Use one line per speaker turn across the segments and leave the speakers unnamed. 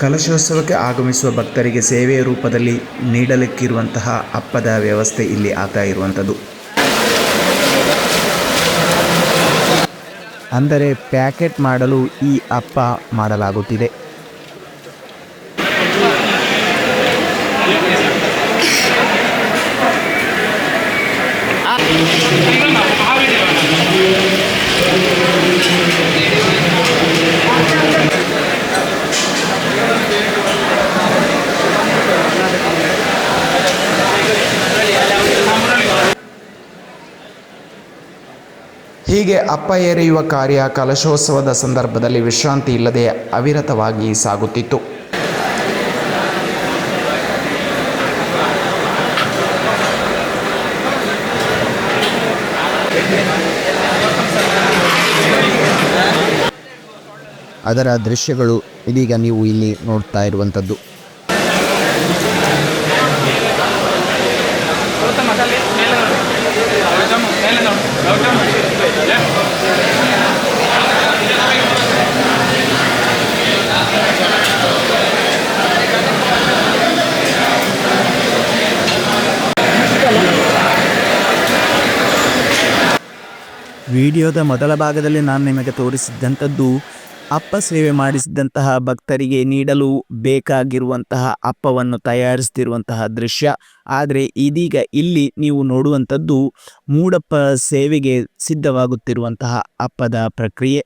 ಕಲಶೋತ್ಸವಕ್ಕೆ ಆಗಮಿಸುವ ಭಕ್ತರಿಗೆ ಸೇವೆಯ ರೂಪದಲ್ಲಿ ನೀಡಲಿಕ್ಕಿರುವಂತಹ ಅಪ್ಪದ ವ್ಯವಸ್ಥೆ ಇಲ್ಲಿ ಆಗ್ತಾ ಇರುವಂಥದ್ದು. ಅಂದರೆ ಪ್ಯಾಕೆಟ್ ಮಾಡಲು ಈ ಅಪ್ಪ ಮಾಡಲಾಗುತ್ತಿದೆ. ಹೀಗೆ ಅಪ್ಪ ಎರೆಯುವ ಕಾರ್ಯ ಕಲಶೋತ್ಸವದ ಸಂದರ್ಭದಲ್ಲಿ ವಿಶ್ರಾಂತಿ ಇಲ್ಲದೆ ಅವಿರತವಾಗಿ ಸಾಗುತ್ತಿತ್ತು. ಅದರ ದೃಶ್ಯಗಳು ಇದೀಗ ನೀವು ಇಲ್ಲಿ ನೋಡ್ತಾ ಇರುವಂಥದ್ದು. ವಿಡಿಯೋದ ಮೊದಲ ಭಾಗದಲ್ಲಿ ನಾನು ನಿಮಗೆ ತೋರಿಸಿದ್ದಂಥದ್ದು ಅಪ್ಪ ಸೇವೆ ಮಾಡಿಸಿದಂತಹ ಭಕ್ತರಿಗೆ ನೀಡಲು ಬೇಕಾಗಿರುವಂತಹ ಅಪ್ಪವನ್ನು ತಯಾರಿಸ್ತಿರುವಂತಹ ದೃಶ್ಯ. ಆದರೆ ಇದೀಗ ಇಲ್ಲಿ ನೀವು ನೋಡುವಂಥದ್ದು ಮೂಡಪ್ಪ ಸೇವೆಗೆ ಸಿದ್ಧವಾಗುತ್ತಿರುವಂತಹ ಅಪ್ಪದ ಪ್ರಕ್ರಿಯೆ.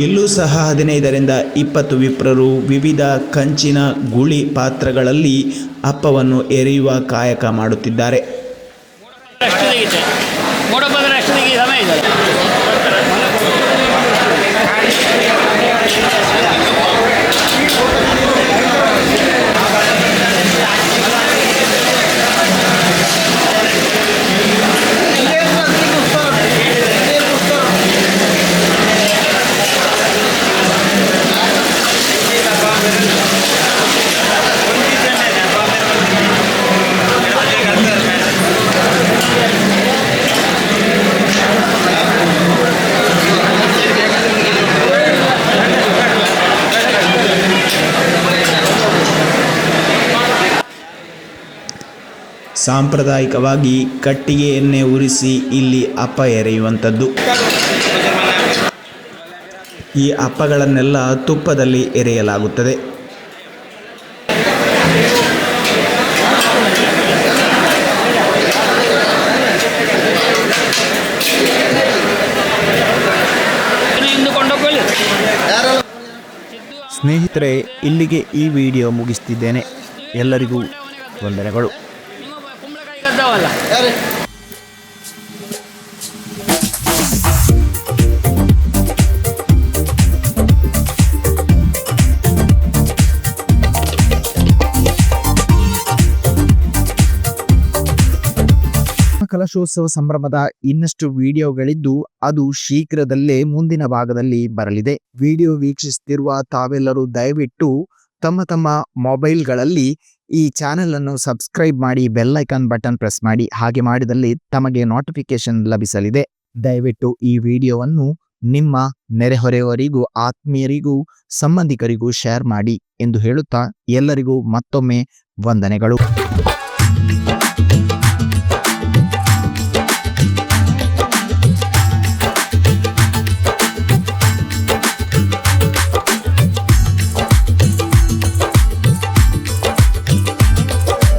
ಇಲ್ಲೂ ಸಹ ಹದಿನೈದರಿಂದ ಇಪ್ಪತ್ತು ವಿಪ್ರರು ವಿವಿಧ ಕಂಚಿನ ಗುಳಿ ಪಾತ್ರಗಳಲ್ಲಿ ಅಪ್ಪವನ್ನು ಎರೆಯುವ ಕಾಯಕ ಮಾಡುತ್ತಿದ್ದಾರೆ. ಸಾಂಪ್ರದಾಯಿಕವಾಗಿ ಕಟ್ಟಿಗೆಯನ್ನೇ ಉರಿಸಿ ಇಲ್ಲಿ ಅಪ್ಪ ಎರೆಯುವಂಥದ್ದು. ಈ ಅಪ್ಪಗಳನ್ನೆಲ್ಲ ತುಪ್ಪದಲ್ಲಿ ಎರೆಯಲಾಗುತ್ತದೆ. ಸ್ನೇಹಿತರೆ, ಇಲ್ಲಿಗೆ ಈ ವಿಡಿಯೋ ಮುಗಿಸ್ತಿದ್ದೇನೆ. ಎಲ್ಲರಿಗೂ ವಂದನೆಗಳು.
ಗದ್ದವಲ್ಲ
ಕಲಶೋತ್ಸವ ಸಂಭ್ರಮದ ಇನ್ನಷ್ಟು ವಿಡಿಯೋಗಳಿದ್ದು ಅದು ಶೀಘ್ರದಲ್ಲೇ ಮುಂದಿನ ಭಾಗದಲ್ಲಿ ಬರಲಿದೆ. ವಿಡಿಯೋ ವೀಕ್ಷಿಸುತ್ತಿರುವ ತಾವೆಲ್ಲರೂ ದಯವಿಟ್ಟು ತಮ್ಮ ತಮ್ಮ ಮೊಬೈಲ್ಗಳಲ್ಲಿ ಈ ಚಾನೆಲ್ ಅನ್ನು ಸಬ್ಸ್ಕ್ರೈಬ್ ಮಾಡಿ, ಬೆಲ್ ಐಕಾನ್ ಬಟನ್ ಪ್ರೆಸ್ ಮಾಡಿ, ಹಾಗೆ ಮಾಡಿದಲ್ಲಿ ತಮಗೆ ನೋಟಿಫಿಕೇಶನ್ ಲಭಿಸಲಿದೆ. ದಯವಿಟ್ಟು ಈ ವಿಡಿಯೋವನ್ನು ನಿಮ್ಮ ನೆರೆಹೊರೆಯವರಿಗೂ, ಆತ್ಮೀಯರಿಗೂ, ಸಂಬಂಧಿಕರಿಗೂ ಶೇರ್ ಮಾಡಿ ಎಂದು ಹೇಳುತ್ತಾ ಎಲ್ಲರಿಗೂ ಮತ್ತೊಮ್ಮೆ ವಂದನೆಗಳು.